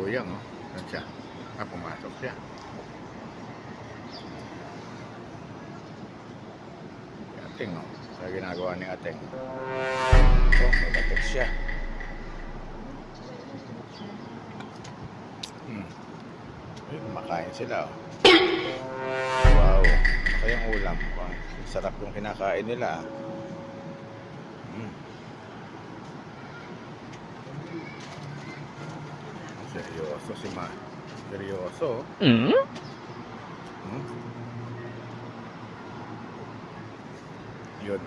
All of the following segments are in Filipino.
Kuyang, oh. Saan siya? Ah, pumasok siya. Si Ateng, oh. Sa ginagawa ni Ateng. Oh, may batok siya. Hmm. Ay, kumakain sila, oh. Wow. Kayang ulam? Sarap yung kinakain nila, ah. Seryoso si Ma. Seryoso. Mm? Hmm? Yun.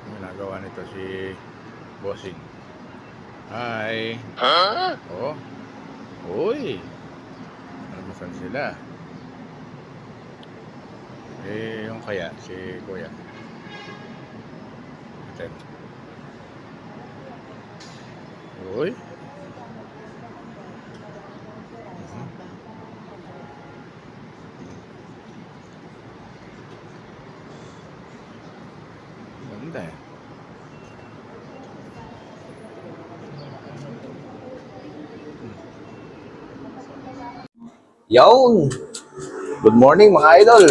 Ang ginagawa nito si Bossing. Hi. Huh? Oh. Uy. Almasan sila. Eh, yung kaya, si Kuya. Aten. Uy. Ganda eh. Yon! Good morning mga idol!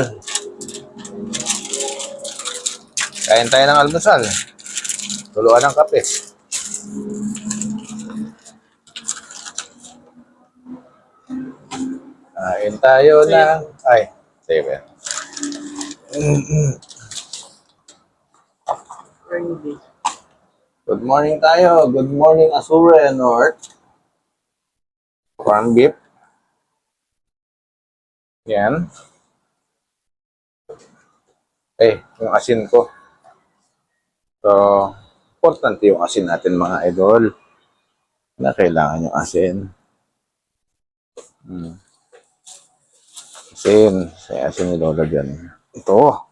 Kain tayo ng almusal. Tuluan ng kape. Kain tayo ng... Ay, sige. Good morning tayo. Good morning Asura North. Corn beef. Yan. Eh, yung asin ko. So, importante yung asin natin mga idol. Na kailangan yung asin. Hmm. Asin. Say asin ni Lola dyan. Ito.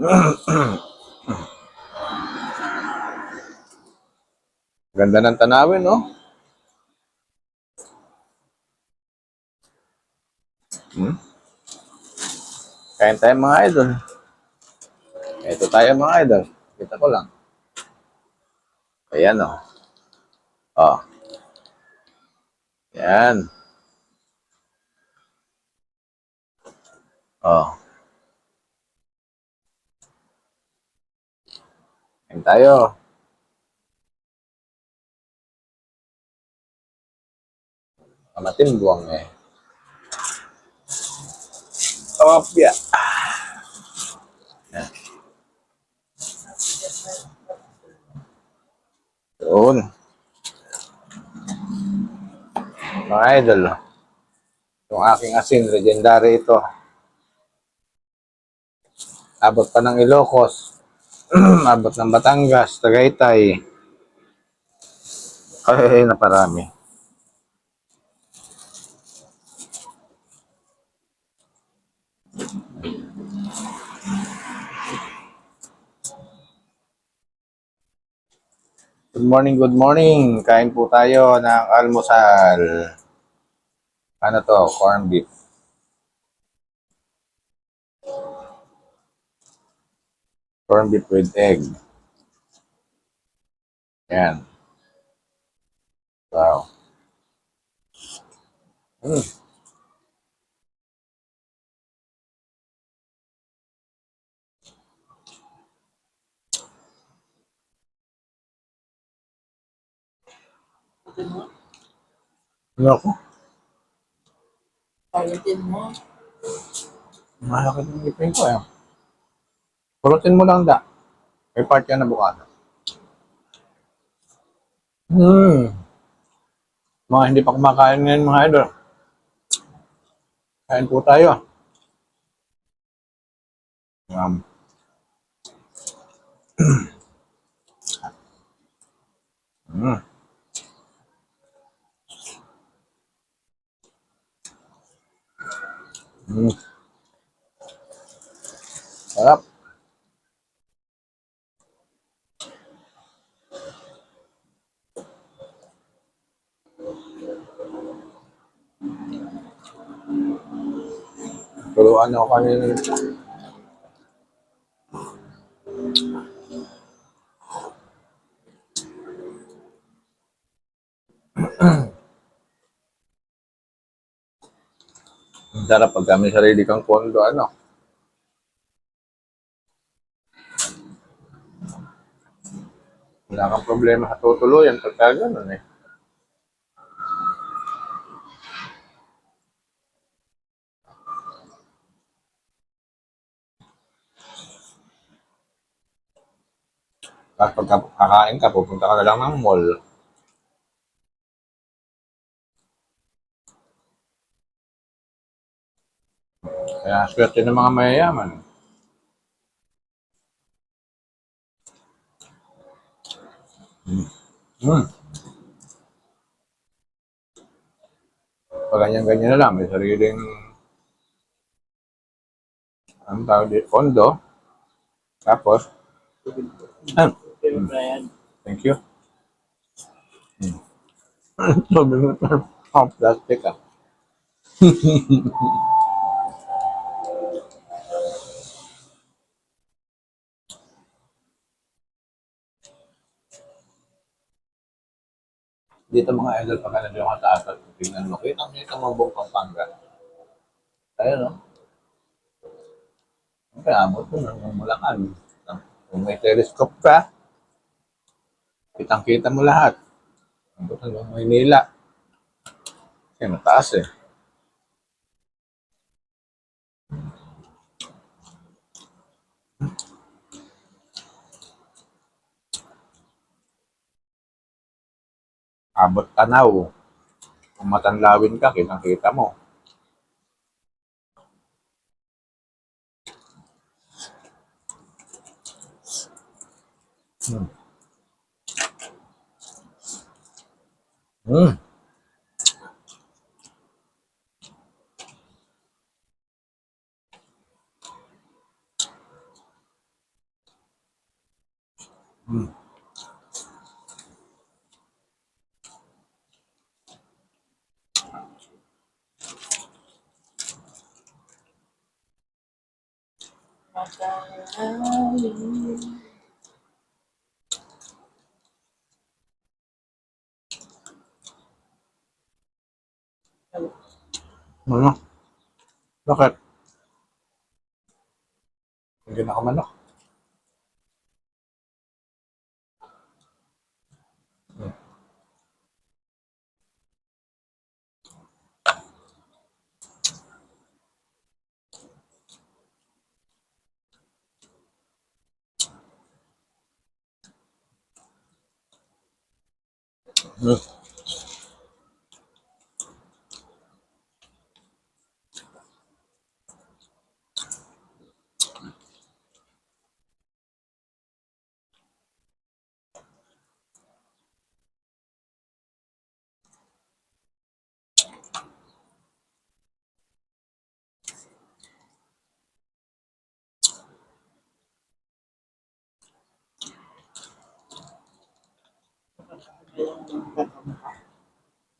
Ganda ng tanawin, no? Hmm? Kain tayo mga idol. Ito tayo mga idol. Kita ko lang. Ayan. Oh. oh. Yan. Oh. Kain tayo. Kamatin buwang eh. Opya. Yan. Yun. Mga idol, yung aking asin, legendary ito. Abot pa ng Ilocos. Abot ng Batangas, Tagaytay. Ay, naparami. Good morning, good morning. Kain po tayo ng almusal. Ano to? Corn beef. Corn beef with egg. Yan. Wow. Mm. Ano ako? Palitin mo. Malaki ng ipin ko eh. Pulutin mo lang da. May part yan na bukado. Hmm. Mga hindi pa kumakain ngayon mga idol. Kain po tayo. Um, mm. Mm. Sarap. Turuan ako kanina. Sarap pag kami sarili kang pondo, ano? Wala kang problema sa tutuluyan pagka ganun eh. Tapos pagka kakain ka, pupunta ka lang ng mall. Kaya swerte ng mga mayayaman. Hmm. Hmm. Pag ganyan-ganyan na lang, may sariling ang tawag dito, kondo. Tapos, ah, thank you. Hmm. Sabi mo, plastic ah. Dito mga idol, pag nandiyo ka taas at tingnan mo, kitang kita mo buong Pampanga. Ayun, no? Ang kaamot mo ng Bulacan. Kung may telescope ka, kitang kita mo lahat. Ang buto ng Maynila. Kasi mataas eh. Abot tanaw. Kung matanlawin ka, kitang kita mo. Hmm. Hmm. Hmm. Ano? Bakit? Hindi na ako manok. Hmm.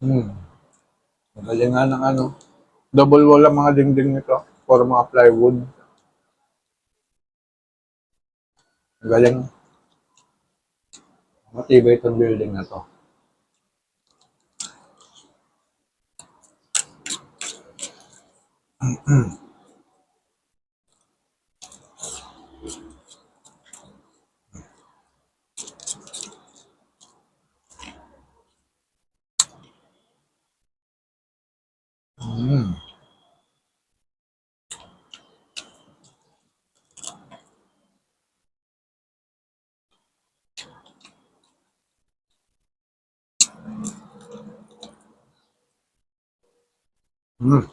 Hmm. Magaling nga ng ano. Double wall ang mga dingding nito. For mga plywood. Magaling. Matibay itong building na to. Hmm. Hmm.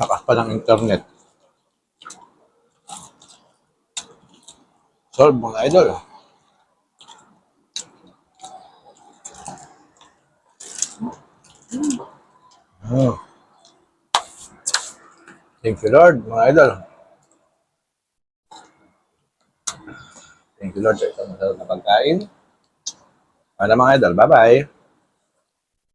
Lakas pa ng internet. Solve mga idol. Hmm. Thank you Lord, mga idol. Thank you Lord isang masarap na pagkain. Ano mga idol, bye-bye.